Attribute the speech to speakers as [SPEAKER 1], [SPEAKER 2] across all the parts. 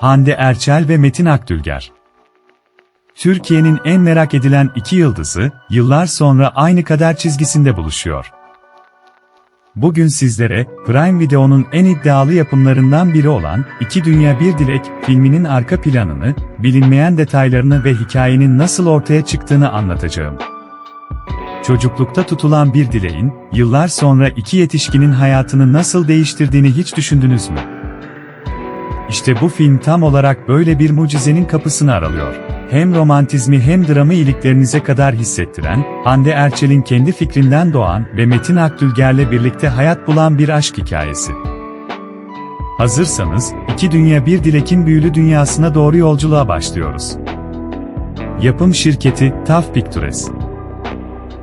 [SPEAKER 1] Hande Erçel ve Metin Akdülger. Türkiye'nin en merak edilen iki yıldızı, yıllar sonra aynı kader çizgisinde buluşuyor. Bugün sizlere, Prime Video'nun en iddialı yapımlarından biri olan İki Dünya Bir Dilek filminin arka planını, bilinmeyen detaylarını ve hikayenin nasıl ortaya çıktığını anlatacağım. Çocuklukta tutulan bir dileğin, yıllar sonra iki yetişkinin hayatını nasıl değiştirdiğini hiç düşündünüz mü? İşte bu film tam olarak böyle bir mucizenin kapısını aralıyor. Hem romantizmi hem dramı iliklerinize kadar hissettiren, Hande Erçel'in kendi fikrinden doğan ve Metin Akdülger'le birlikte hayat bulan bir aşk hikayesi. Hazırsanız, iki dünya bir dilekin büyülü dünyasına doğru yolculuğa başlıyoruz. Yapım şirketi, TAF Pictures.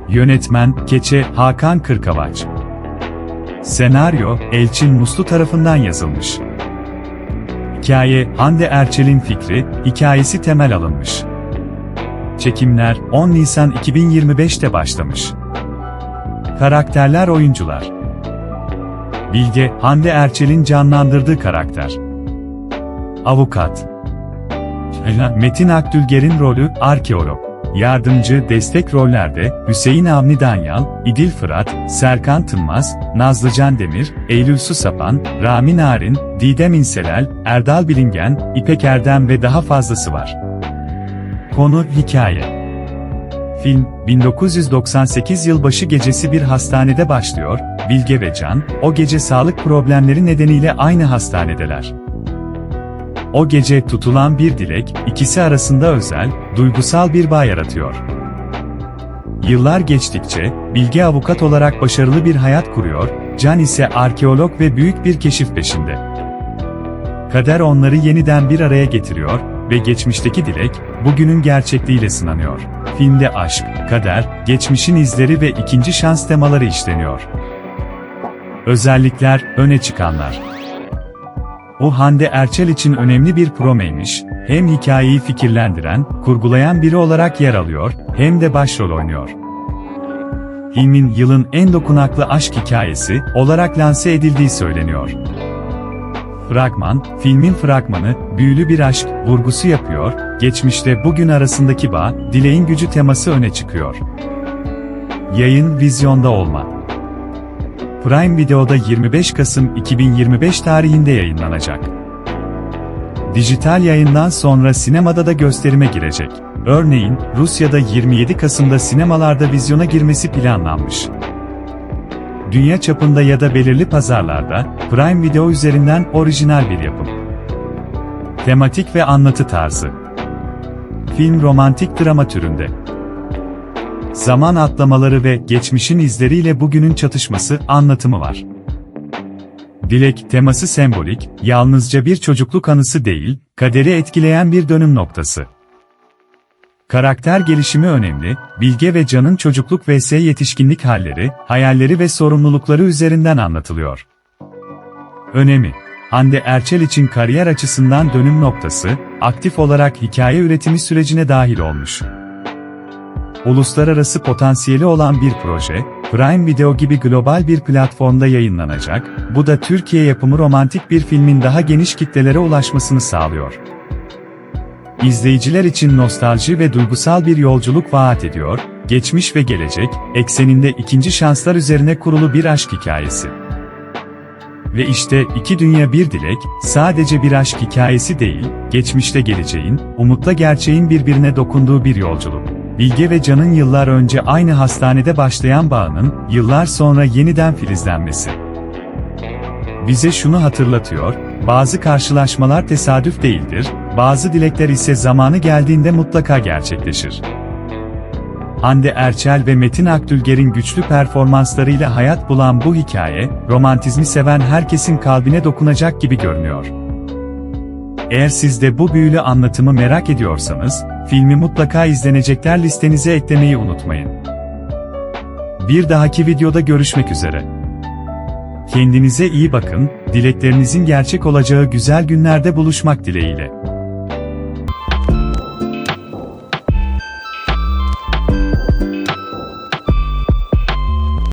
[SPEAKER 1] Yönetmen, Keçe, Hakan Kırkavaç. Senaryo, Elçin Muslu tarafından yazılmış. Hikaye, Hande Erçel'in fikri, hikayesi temel alınmış. Çekimler, 10 Nisan 2025'te başlamış. Karakterler oyuncular. Bilge, Hande Erçel'in canlandırdığı karakter. Avukat. Metin Akdülger'in rolü, arkeolog. Yardımcı destek rollerde Hüseyin Avni Danyal, İdil Fırat, Serkan Tınmaz, Nazlıcan Demir, Eylül Susapan, Rami Narin, Didem İnselel, Erdal Bilingen, İpek Erdem ve daha fazlası var. Konu hikaye. Film, 1998 yılbaşı gecesi bir hastanede başlıyor, Bilge ve Can, o gece sağlık problemleri nedeniyle aynı hastanedeler. O gece tutulan bir dilek, ikisi arasında özel, duygusal bir bağ yaratıyor. Yıllar geçtikçe, Bilge avukat olarak başarılı bir hayat kuruyor, Can ise arkeolog ve büyük bir keşif peşinde. Kader onları yeniden bir araya getiriyor ve geçmişteki dilek, bugünün gerçekliğiyle sınanıyor. Filmde aşk, kader, geçmişin izleri ve ikinci şans temaları işleniyor. Özellikler, öne çıkanlar. O Hande Erçel için önemli bir promeymiş, hem hikayeyi fikirlendiren, kurgulayan biri olarak yer alıyor, hem de başrol oynuyor. Filmin yılın en dokunaklı aşk hikayesi olarak lanse edildiği söyleniyor. Fragman, filmin fragmanı, büyülü bir aşk vurgusu yapıyor, geçmişte bugün arasındaki bağ, dileğin gücü teması öne çıkıyor. Yayın vizyonda olma. Prime Video'da 25 Kasım 2025 tarihinde yayınlanacak. Dijital yayından sonra sinemada da gösterime girecek. Örneğin, Rusya'da 27 Kasım'da sinemalarda vizyona girmesi planlanmış. Dünya çapında ya da belirli pazarlarda, Prime Video üzerinden orijinal bir yapım. Tematik ve anlatı tarzı. Film romantik drama türünde. Zaman atlamaları ve geçmişin izleriyle bugünün çatışması anlatımı var. Dilek teması sembolik, yalnızca bir çocukluk anısı değil, kaderi etkileyen bir dönüm noktası. Karakter gelişimi önemli, Bilge ve Can'ın çocukluk vs yetişkinlik halleri, hayalleri ve sorumlulukları üzerinden anlatılıyor. Önemi Hande Erçel için kariyer açısından dönüm noktası, aktif olarak hikaye üretimi sürecine dahil olmuş. Uluslararası potansiyeli olan bir proje, Prime Video gibi global bir platformda yayınlanacak, bu da Türkiye yapımı romantik bir filmin daha geniş kitlelere ulaşmasını sağlıyor. İzleyiciler için nostalji ve duygusal bir yolculuk vaat ediyor, geçmiş ve gelecek, ekseninde ikinci şanslar üzerine kurulu bir aşk hikayesi. Ve işte iki dünya bir dilek, sadece bir aşk hikayesi değil, geçmişte geleceğin, umutla gerçeğin birbirine dokunduğu bir yolculuk. Bilge ve Can'ın yıllar önce aynı hastanede başlayan bağının, yıllar sonra yeniden filizlenmesi. Bize şunu hatırlatıyor, bazı karşılaşmalar tesadüf değildir, bazı dilekler ise zamanı geldiğinde mutlaka gerçekleşir. Hande Erçel ve Metin Akdülger'in güçlü performanslarıyla hayat bulan bu hikaye, romantizmi seven herkesin kalbine dokunacak gibi görünüyor. Eğer siz de bu büyülü anlatımı merak ediyorsanız, filmi mutlaka izlenecekler listenize eklemeyi unutmayın. Bir dahaki videoda görüşmek üzere. Kendinize iyi bakın, dileklerinizin gerçek olacağı güzel günlerde buluşmak dileğiyle.